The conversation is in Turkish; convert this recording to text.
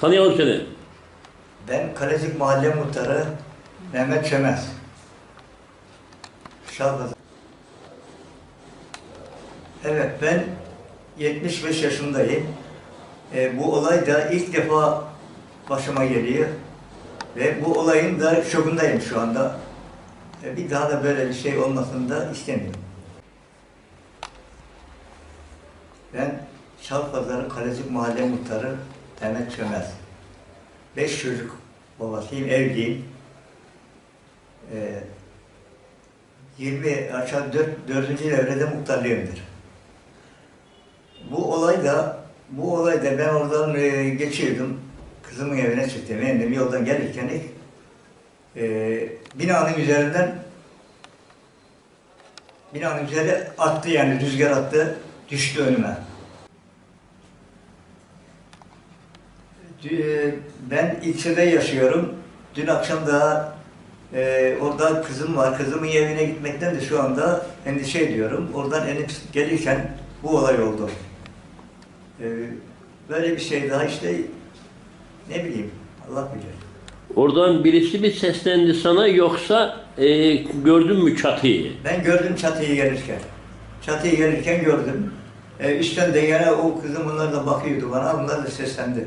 Tanıyalım seni. Ben Kalecik Mahalle Muhtarı Mehmet Çömez. Şalpazarı. Evet ben 75 yaşındayım. Ee, bu olay da ilk defa başıma geliyor. Ve bu olayın da şokundayım şu anda. Ee, bir daha da böyle bir şey olmasını da istemiyorum. Ben Şalpazarı Kalecik Mahalle Muhtarı Mehmet Çömez. Beş çocuk babasıyım, evliyim. Ee, 20 aşağı 4, 4. evrede muhtarlığımdır. Bu olay da, bu olay da ben oradan e, geçiyordum. Kızımın evine çıktım. Benim yoldan gelirken e, binanın üzerinden binanın üzeri attı yani rüzgar attı, düştü önüme. Ben ilçede yaşıyorum. Dün akşam da e, orada kızım var. Kızımın evine gitmekten de şu anda endişe ediyorum. Oradan enip gelirken bu olay oldu. E, böyle bir şey daha işte ne bileyim Allah bilir. Oradan birisi mi seslendi sana yoksa e, gördün mü çatıyı? Ben gördüm çatıyı gelirken. Çatıyı gelirken gördüm. E, üstten de yine o kızım bunlar da bakıyordu bana. Bunlar da seslendi.